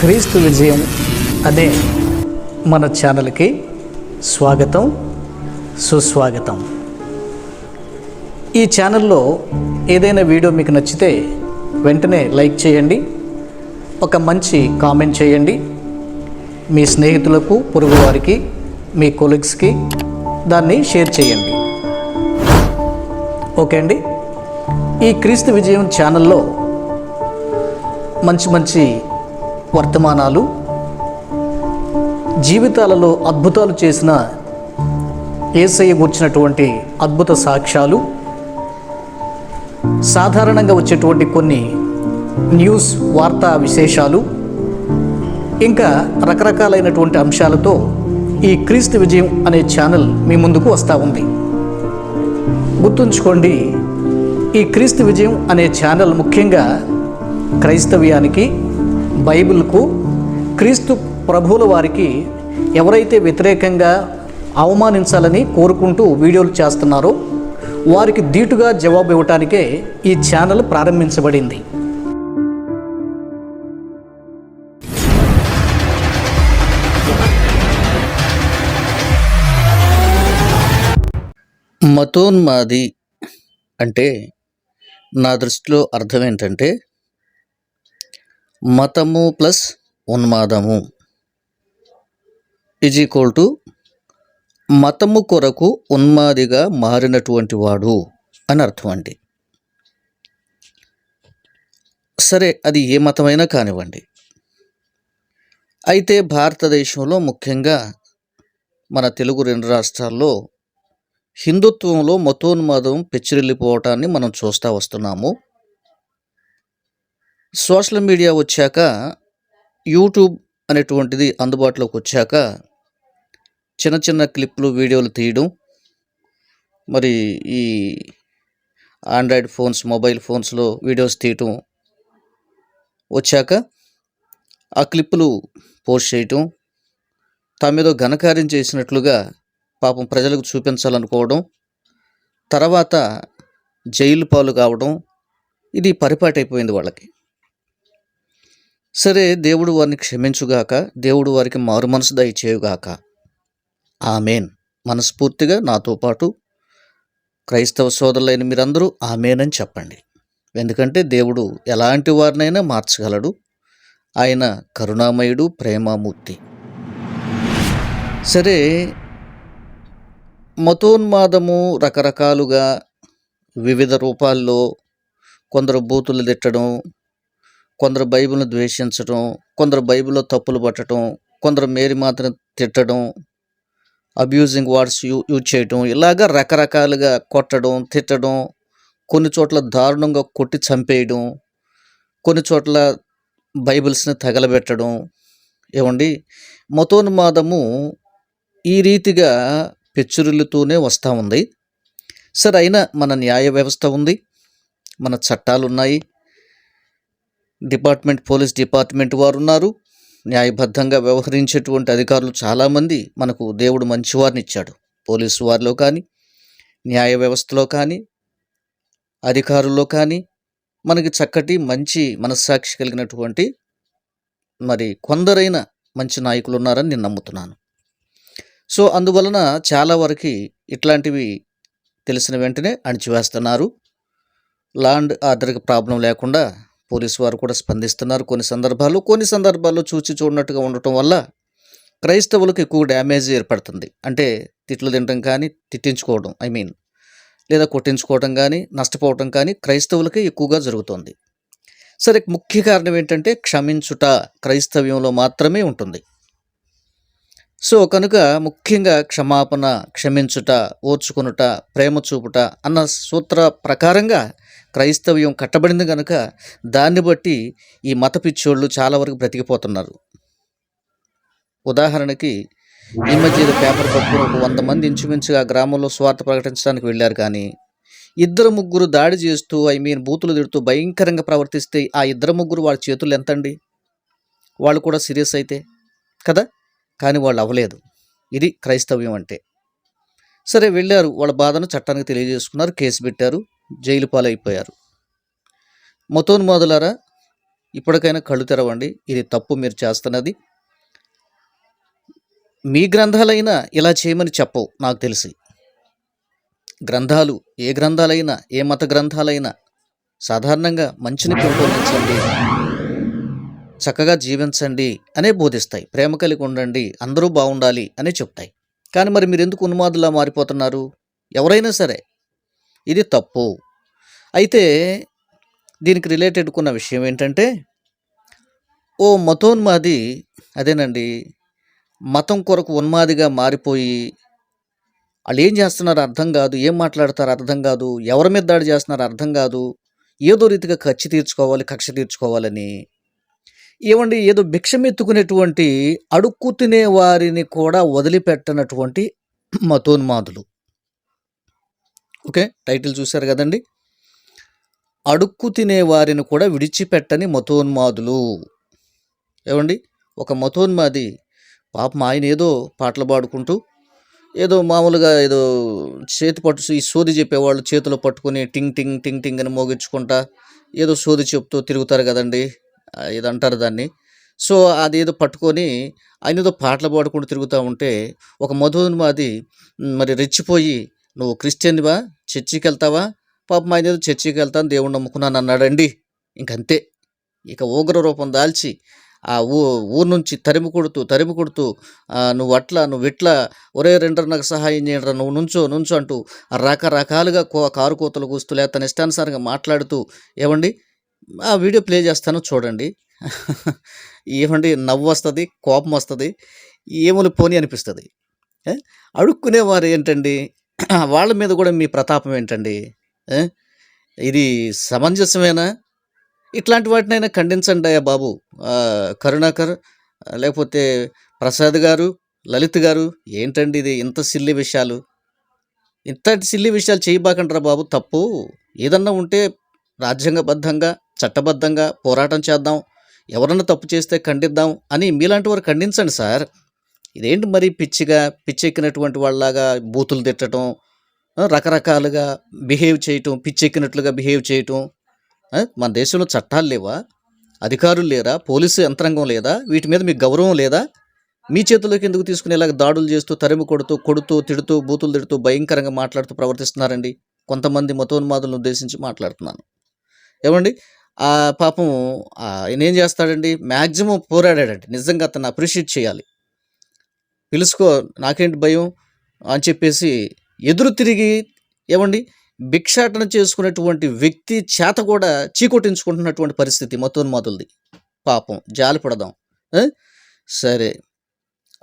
క్రీస్తు విజయం అనే మన ఛానల్కి స్వాగతం సుస్వాగతం. ఈ ఛానల్లో ఏదైనా వీడియో మీకు నచ్చితే వెంటనే లైక్ చేయండి ఒక మంచి కామెంట్ చేయండి. మీ స్నేహితులకు పొరుగువారికి మీ కొలీగ్స్కి దాన్ని షేర్ చేయండి. ఓకే అండి? ఈ క్రీస్తు విజయం ఛానల్లో మంచి మంచి వర్తమానాలు జీవితాలలో అద్భుతాలు చేసిన ఏసయ్య గుర్చినటువంటి అద్భుత సాక్ష్యాలు సాధారణంగా వచ్చేటువంటి కొన్ని న్యూస్ వార్తా విశేషాలు ఇంకా రకరకాలైనటువంటి అంశాలతో ఈ క్రీస్తు విజయం అనే ఛానల్ మీ ముందుకు వస్తూ ఉంది. గుర్తుంచుకోండి ఈ క్రీస్తు విజయం అనే ఛానల్ ముఖ్యంగా క్రైస్తవ్యానికి బైబిల్కు క్రీస్తు ప్రభువుల వారికి ఎవరైతే వ్యతిరేకంగా అవమానించాలని కోరుకుంటూ వీడియోలు చేస్తున్నారో వారికి ధీటుగా జవాబు ఇవ్వటానికే ఈ ఛానల్ ప్రారంభించబడింది. మతోన్మాది అంటే నా దృష్టిలో అర్థం ఏంటంటే మతము ప్లస్ ఉన్మాదము. ఈజ్ ఈక్వల్ టు మతము కొరకు ఉన్మాదిగా మారినటువంటి వాడు అని అర్థం అండి. సరే అది ఏ మతమైనా కానివ్వండి. అయితే భారతదేశంలో ముఖ్యంగా మన తెలుగు రెండు రాష్ట్రాల్లో హిందుత్వంలో మతోన్మాదం పెచ్చిరెళ్ళిపోవటాన్ని మనం చూస్తూ వస్తున్నాము. సోషల్ మీడియా వచ్చాక యూట్యూబ్ అనేటువంటిది అందుబాటులోకి వచ్చాక చిన్న చిన్న క్లిప్లు వీడియోలు తీయడం. మరి ఈ ఆండ్రాయిడ్ ఫోన్స్ మొబైల్ ఫోన్స్లో వీడియోస్ తీయటం వచ్చాక ఆ క్లిప్పులు పోస్ట్ చేయటం. తమేదో ఘనకార్యం చేసినట్లుగా పాపం ప్రజలకు చూపించాలనుకోవడం. తర్వాత జైలు పాలు కావడం. ఇది పరిపాటైపోయింది వాళ్ళకి. సరే దేవుడు వారిని క్షమించుగాక దేవుడు వారికి మారు మనసు దయచేయుగాక. ఆమెన్. మనస్ఫూర్తిగా నాతో పాటు క్రైస్తవ సోదరులైన మీరందరూ ఆమెన్ అని చెప్పండి. ఎందుకంటే దేవుడు ఎలాంటి వారినైనా మార్చగలడు. ఆయన కరుణామయుడు ప్రేమామూర్తి. సరే మతోన్మాదము రకరకాలుగా వివిధ రూపాల్లో కొందరు బూతులు తిట్టడం కొందరు బైబిల్ని ద్వేషించడం కొందరు బైబిల్లో తప్పులు పట్టడం కొందరు మేరీ మాత్రం తిట్టడం అబ్యూజింగ్ వర్డ్స్ యూ యూజ్ చేయటం ఇలాగ రకరకాలుగా కొట్టడం తిట్టడం కొన్ని చోట్ల దారుణంగా కొట్టి చంపేయడం కొన్ని చోట్ల బైబిల్స్ని తగలబెట్టడం. ఏమండి? మతోన్మాదము ఈ రీతిగా పెచ్చురులుతూనే వస్తూ ఉంది. సరే అయినా మన న్యాయ వ్యవస్థ ఉంది. మన చట్టాలు ఉన్నాయి డిపార్ట్మెంట్ పోలీస్ డిపార్ట్మెంట్ వారు ఉన్నారు న్యాయబద్ధంగా వ్యవహరించేటువంటి అధికారులు చాలామంది మనకు దేవుడు మంచివారిని ఇచ్చాడు. పోలీసు వారిలో కానీ న్యాయ వ్యవస్థలో కానీ అధికారుల్లో కానీ మనకి చక్కటి మంచి మనస్సాక్షి కలిగినటువంటి మరి కొందరైన మంచి నాయకులు ఉన్నారని నేను నమ్ముతున్నాను. సో అందువలన చాలా వరకు ఇట్లాంటివి తెలిసిన వెంటనే అణిచివేస్తున్నారు. లాండ్ ఆర్డర్కి ప్రాబ్లం లేకుండా పోలీసు వారు కూడా స్పందిస్తున్నారు. కొన్ని సందర్భాలు కొన్ని సందర్భాల్లో చూచి చూడనట్టుగా ఉండటం వల్ల క్రైస్తవులకు ఎక్కువ డ్యామేజ్ ఏర్పడుతుంది. అంటే తిట్లు తినడం కానీ తిట్టించుకోవడం ఐ మీన్ లేదా కొట్టించుకోవడం కానీ నష్టపోవడం కానీ క్రైస్తవులకే ఎక్కువగా జరుగుతుంది. సరే ముఖ్య కారణం ఏంటంటే క్షమించుట క్రైస్తవ్యంలో మాత్రమే ఉంటుంది. సో కనుక ముఖ్యంగా క్షమాపణ క్షమించుట ఓర్చుకునుట ప్రేమ చూపుట అన్న సూత్ర ప్రకారంగా క్రైస్తవ్యం కట్టబడింది కనుక దాన్ని బట్టి ఈ మత పిచ్చోళ్ళు చాలా వరకు బ్రతికిపోతున్నారు. ఉదాహరణకి ఈ మధ్య పేపర్ పట్టుకుని ఒక వంద మంది ఇంచుమించుగా గ్రామంలో స్వార్థ ప్రకటించడానికి వెళ్ళారు కానీ ఇద్దరు ముగ్గురు దాడి చేస్తూ ఐ మీన్ బూతులు తిడుతూ భయంకరంగా ప్రవర్తిస్తే ఆ ఇద్దరు ముగ్గురు వాళ్ళ చేతులు ఎంతండి? వాళ్ళు కూడా సీరియస్ అయితే కదా? కానీ వాళ్ళు అవ్వలేదు. ఇది క్రైస్తవ్యం అంటే. సరే వెళ్ళారు. వాళ్ళ బాధను చట్టానికి తెలియజేసుకున్నారు. కేసు పెట్టారు. జైలు పాలైపోయారు. మొతోన్మాదులారా ఇప్పటికైనా కళ్ళు తెరవండి. ఇది తప్పు మీరు చేస్తున్నది. మీ గ్రంథాలైనా ఇలా చేయమని చెప్పవు నాకు తెలిసి. గ్రంథాలు ఏ గ్రంథాలైనా ఏ మత గ్రంథాలైనా సాధారణంగా మంచిని పెంపొందించండి చక్కగా జీవించండి అనే బోధిస్తాయి. ప్రేమ కలిగి ఉండండి అందరూ బాగుండాలి అని చెప్తాయి. కానీ మరి మీరు ఎందుకు ఉన్మాదులా మారిపోతున్నారు? ఎవరైనా సరే ఇది తప్పు. అయితే దీనికి రిలేటెడ్ కొన్న విషయం ఏంటంటే ఓ మతోన్మాది అదేనండి మతం కొరకు ఉన్మాదిగా మారిపోయి వాళ్ళు ఏం చేస్తున్నారు అర్థం కాదు ఏం మాట్లాడతారో అర్థం కాదు ఎవరి మీద దాడి చేస్తున్నారో అర్థం కాదు ఏదో రీతిగా కక్ష తీర్చుకోవాలి కక్ష తీర్చుకోవాలని. ఏమండి ఏదో భిక్షమెత్తుకునేటువంటి అడుక్కు తినే వారిని కూడా వదిలిపెట్టనటువంటి మతోన్మాదులు. ఓకే? టైటిల్ చూశారు కదండి. అడుక్కు తినే వారిని కూడా విడిచిపెట్టని మతోన్మాదులు. ఏమండి? ఒక మతోన్మాది పాపం ఆయన ఏదో పాటలు పాడుకుంటూ ఏదో మామూలుగా ఏదో చేతి పట్టు ఈ సోది చెప్పేవాళ్ళు చేతిలో పట్టుకొని టింగ్ టింగ్ టింగ్ టింగ్ అని మోగించుకుంటా ఏదో సోది చెప్తూ తిరుగుతారు కదండి. ఇది అంటారు దాన్ని? సో అది ఏదో పట్టుకొని ఆయన ఏదో పాటలు పాడుకుంటూ తిరుగుతూ ఉంటే ఒక మధువుని మాది మరి రెచ్చిపోయి నువ్వు క్రిస్టియన్వా? చర్చికి వెళ్తావా పాపం ఆయన ఏదో చర్చికి వెళ్తాను దేవుణ్ణి నమ్ముకున్నాను అన్నాడండి. ఇంకంతే. ఇక ఉగ్ర రూపం దాల్చి ఆ ఊ ఊరు నుంచి తరిమి కొడుతూ తరిమి కొడుతూ నువ్వు అట్లా నువ్వు ఇట్లా ఒరే రెండరు నాకు సహాయం చేయడరా నువ్వు నుంచో నుంచో అంటూ రకరకాలుగా కో కారు కోతలు కూస్తూ లేదా తన ఇష్టానుసారంగా మాట్లాడుతూ ఏమండి? ఆ వీడియో ప్లే చేస్తాను చూడండి. ఏమండి? నవ్వు వస్తుంది కోపం వస్తుంది ఏములు పోని అనిపిస్తుంది. ఏ? అడుక్కునేవారు ఏంటండి? వాళ్ళ మీద కూడా మీ ప్రతాపం ఏంటండి? ఇది సమంజసమేనా? ఇట్లాంటి వాటినైనా ఖండించండి అయ్యా బాబు. కరుణాకర్ లేకపోతే ప్రసాద్ గారు లలిత్ గారు ఏంటండి ఇది ఇంత సిల్లి విషయాలు? ఇంతటి సిల్లి విషయాలు చేయబాకంటారా బాబు తప్పు. ఏదన్నా ఉంటే రాజ్యాంగబద్ధంగా చట్టబద్ధంగా పోరాటం చేద్దాం. ఎవరన్నా తప్పు చేస్తే ఖండిద్దాం అని మీలాంటి వారు ఖండించండి సార్. ఇదేంటి మరి పిచ్చిగా పిచ్చెక్కినటువంటి వాళ్ళలాగా బూతులు తిట్టడం రకరకాలుగా బిహేవ్ చేయటం పిచ్చెక్కినట్లుగా బిహేవ్ చేయటం మన దేశంలో చట్టాలు లేవా? అధికారులు లేరా? పోలీసు యంత్రాంగం లేదా? వీటి మీద మీకు గౌరవం లేదా? మీ చేతుల్లోకి ఎందుకు తీసుకునేలాగా దాడులు చేస్తూ తరిమి కొడుతూ కొడుతూ తిడుతూ బూతులు తిడుతూ భయంకరంగా మాట్లాడుతూ ప్రవర్తిస్తున్నారండి? కొంతమంది మతోన్మాదులను ఉద్దేశించి మాట్లాడుతున్నాను. ఏమండి? ఆ పాపం ఆయన ఏం చేస్తాడండి? మ్యాక్సిమం పోరాడాడండి. నిజంగా అతను అప్రిషియేట్ చేయాలి. పిలుచుకో నాకేంటి భయం? అని చెప్పేసి ఎదురు తిరిగి ఏమండి? భిక్షాటన చేసుకునేటువంటి వ్యక్తి చేత కూడా చీకొట్టించుకుంటున్నటువంటి పరిస్థితి మతోన్మాదులది. పాపం జాలి పడదాం సరే.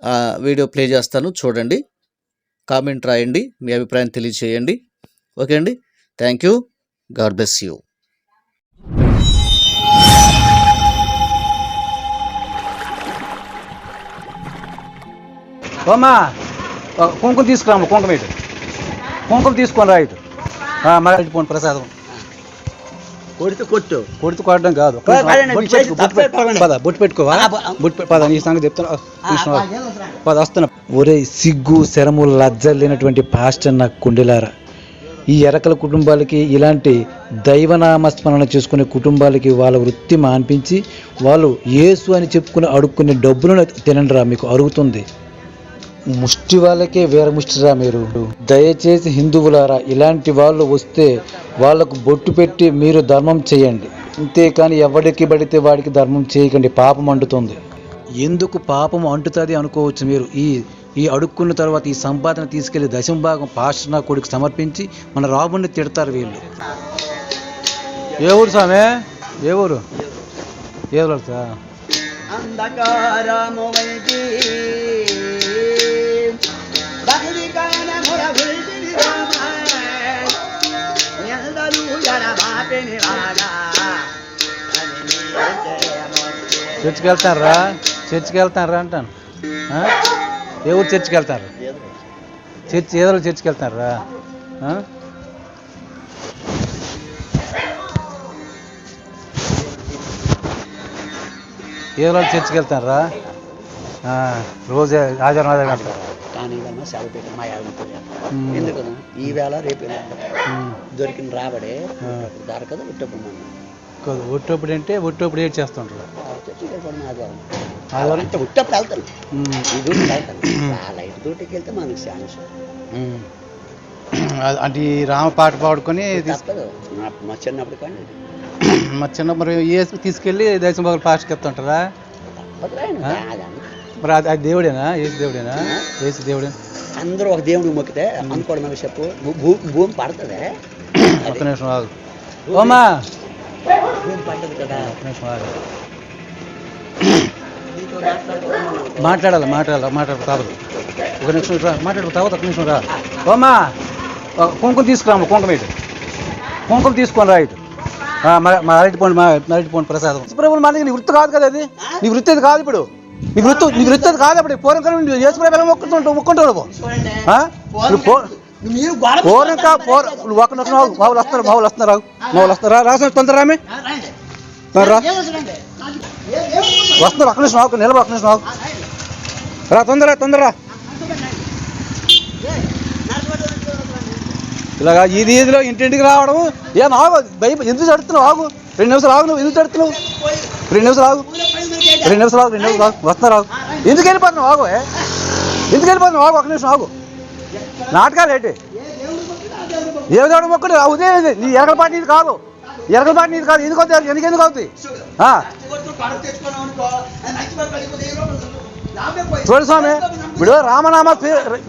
ఆ వీడియో ప్లే చేస్తాను చూడండి. కామెంట్ రాయండి మీ అభిప్రాయం తెలియచేయండి. ఓకే అండి? Thank you. God bless you. అమ్మా ఒక కుంకుమ తీసుకురామ్మ కుంకుమ ఇటు. కుంకుమ తీసుకొని రా ఇటు. మరి పోండి ప్రసాదం. కొడితే కొట్టు. కొడుతు కొట్టడం కాదు. బొట్టు పెట్టుకోవా బొట్టు. పద నీ సంగతి చెప్తాను ఆ, చూసినావా? పద వస్తున్నా. ఒరే సిగ్గు శరము లజ్జ లేనటువంటి పాస్టర్ నాకు కుండెలారా? ఈ ఎరకల కుటుంబాలకి ఇలాంటి దైవనామస్మరణ చేసుకునే కుటుంబాలకి వాళ్ళ వృత్తి మాన్పించి వాళ్ళు యేసు అని చెప్పుకుని అడుక్కునే డబ్బులను తినండిరా మీకు అరుగుతుంది. ముష్టి వాళ్ళకే వేర ముష్టిరా మీరు. దయచేసి హిందువులారా ఇలాంటి వాళ్ళు వస్తే వాళ్ళకు బొట్టు పెట్టి మీరు ధర్మం చేయండి. అంతేకాని ఎవడికి పడితే వాడికి ధర్మం చేయకండి. పాపం అంటుతుంది. ఎందుకు పాపం అంటుతుంది అనుకోవచ్చు మీరు? ఈ ఈ అడుక్కున్న తర్వాత ఈ సంపాదన తీసుకెళ్ళి దశమ భాగం పాస్టర్ కొడుకు సమర్పించి మన రాముడిని తిడతారు వీళ్ళు. ఏ ఊరు స్వామి? ఏ ఊరు? ఏ ఊరు సార్ చర్చికి వెళ్తారా చర్చికి వెళ్తారా అంటాను. ఆ? ఏ ఊరు చర్చికి వెళ్తారు చర్చి ఏదో చర్చికి వెళ్తారా ఏదో చర్చికి వెళ్తారా ఆ, రోజే ఆదివారం ఆదివారం వెళ్తారు. కానీ కన్నా సెలవు పెట్టి మా యాగం ఉమ్. ఎందుకన్నా ఈ వేళ రేపు. దొరికిన రాబడే. దొరకదు ఉట్టప్పుడు మనం. ఒట్టప్పుడు అంటే ఒట్టప్పుడు ఏడ్ చేస్తుంటారు? ఆదివారం. ఆదివారం? అంటే ఉట్టప్పుడు వెళ్తాను. ఈ డ్యూటీకి వెళ్తాను ఆ లైట్ డ్యూటీకి వెళ్తే మనకి ఛాన్స్. అంటే ఈ రామ పాట పాడుకొని తప్పదు. మా చిన్నప్పుడు కానీ మరి చిన్న మరి ఏ తీసుకెళ్ళి దేశం బాగా పాస్ట్కి చెప్తుంటారా? తప్పదు మరి అది దేవుడేనా? ఏసు దేవుడేనా? ఏసు దేవుడే? అందరూ ఒక దేవుడికి మొక్కితే అనుకోవడం నాకు చెప్పు. భూమి పడుతుంది. ఒక్క నిమిషం ఆగు. ఓమా! భూమి పడ్డది కదా. ఒక్క నిమిషం ఆగు. మాట్లాడాలి మాట్లాడాలి మాట్లాడు తాగదు. ఒక నిమిషం రా మాట్లాడు తాగదు ఒక నిమిషం రా. ఓమా! ఒక కుంకుమ తీసుకురాము కుంకుమ ఇటు. కుంకుమ తీసుకొని రా ఇటు. మా- మా అరటి పండు మా అరటి పండు ప్రసాదం ప్రభుత్వం మనకి నీ వృత్తి కాదు కదా అది? నీ వృత్తి అది కాదు ఇప్పుడు? నీ వృత్తి నీ వృత్తి కాదు అప్పుడు పూర్వం కాలం నువ్వు చేసుకునే పిల్లలు మొక్కుంటుంటావు మొక్కుంటావు నువ్వు. ఆ? నువ్వు పో- మీరు గోడ పూర్వం ఆగు. మావులు వస్తారు మావులు వస్తున్నారు. మావులు వస్తారా రాసిన తొందర రామే. రా. వస్తున్నారు ఒక్క నిమిషం ఆగు నిలబడి ఒక్క నిమిషం ఆగు. రా తొందర తొందర. ఇలాగా ఇది ఇదిలో ఇంటింటికి రావడం ఏం ఆగు భయ ఎందుకు తడుతున్నావు ఆగు. రెండు నిమిషాలు ఆగు నువ్వు ఎందుకు తడుతున్నావు రెండు నిమిషాలు ఆగు. రెండు నిమిషాలు ఆగు రెండు నిమిషాలు ఆగు. వస్తున్నారు ఆగు. ఎందుకు వెళ్ళిపోతున్నావు? ఆగు ఎందుకు వెళ్ళిపోతున్నావు? ఆగు ఒక నిమిషం ఆగు. నాటకాలు ఏంటి? ఏ దేవుడు మొక్కడు? అవుదే నీ ఎరగల నీది కాదు. ఎరగల నీది కాదు. ఎందుకు అవుతాయి ఎందుకు ఎందుకు అవుతుంది? ఆ, చూడు స్వామి ఇప్పుడు రామనామ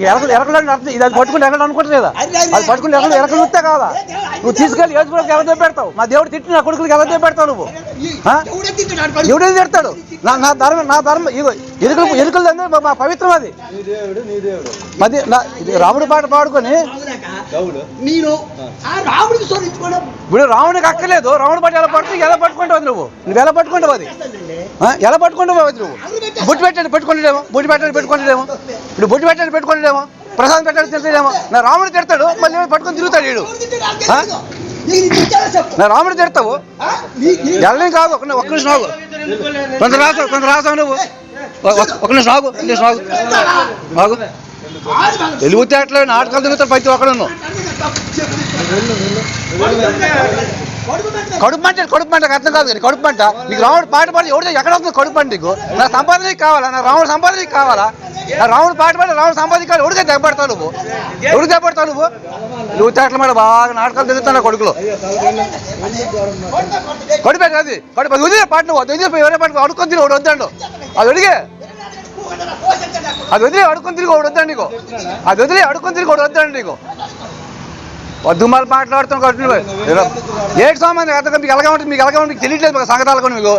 ఎరకలు ఎరకలు అర్థం ఇది అది పట్టుకుని ఎరకలు అనుకుంటలేదా? అది పట్టుకుని ఎరకలు ఎరకలు వస్తే కాదా? నువ్వు తీసుకెళ్ళి ఏడుకులకు ఎలా పెడతావు? మా దేవుడు తిట్టి నా కొడుకులకి ఎలా పెడతావు నువ్వు? ఎవడేది తిడతాడు నా నా ధర్మం నా ధర్మం ఇగో ఎరుకలు ఎరుకలు అంటే మా- పవిత్రం అది. అది నా ఇది రాముడి పాట పాడుకొని ఇప్పుడు రాముడికి అక్కర్లేదు. రాముడి పాట ఎలా పడుతుంది ఎలా పట్టుకుంటావు నువ్వు? నువ్వు ఎలా పట్టుకుంటావు అది? ఎలా పట్టుకుంటావు అది నువ్వు? బొట్టు పెట్టాడు పెట్టుకుంటాడేమో బొట్టు పెట్టాడు పెట్టుకుంటాడేమో ఇప్పుడు బొట్టు పెట్టాడు పెట్టుకుంటాడేమో ప్రసాదం పెట్టాడు తింటాడేమో నా రాముడు తిడతాడు మళ్ళీ పట్టుకొని తిరుగుతాడు వీడు. రాముడు తిడతావు? వెళ్ళలేం కాదు ఒక ఒక్క నిమిషం ఆగు. కొంత రాసావు కొంత రాసావు నువ్వు. ఒక నిమిషం ఆగు నిమిషం ఆగు. ఆగు. వెలుగుతే అట్లా నాటకాలు తిరుగుతాడు ప్రతి ఒక్కడు కడుపు మంట కడుపు మంట అర్థం కాదు కానీ కడుపు మంట. నీకు రాముడు పాట పాడి ఎవరు ఎక్కడ వస్తుంది కడుపు మంట నీకు నా సంపాదన కావాలా? నా రాముడు సంపాదన కావాలా? నా రాముడు పాట పాడి రాముడు సంపాదించాలి ఎవరికే దెబ్బడతావు నువ్వు? ఎవరికి దెబ్బడతావు నువ్వు? నువ్వు తేటల మీద బాగా నాటకాలు తిరుగుతున్నా కొడుకులు. కడుపు అది కడుపు అది వదిలే పాట నువ్వు. అది వదిలే ఎవరే పాట అడుక్కొని తిరిగి ఒకటి వద్దాడు అది అడిగే అది వదిలే అడుక్కొని తిరిగి ఒకటి వద్దాడు నీకు. అది వదిలే అడుక్కొని తిరిగి ఒకటి వద్దాడు నీకు. వద్దు మళ్ళీ ఏడు సామాన్ అతను మీకు ఎలాగా ఉంటుంది మీకు ఎలాగా ఉంటుంది తెలియట్లేదు మాకు సంగతాలు కూడా మీకు.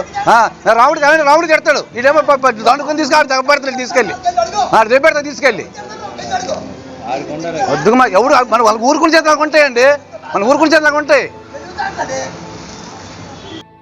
కానీ రాముడు తిడతాడు. ఇదేమో దండుకొని తీసుకెళ్ళి దెబ్బపడతాడు తీసుకెళ్ళి. రేపు పెడతా తీసుకెళ్ళి. వద్దు ఎవడు మన వాళ్ళ ఊరుకుని చేత ఉంటాయండి. మన ఊరుకుని చేత ఉంటాయి.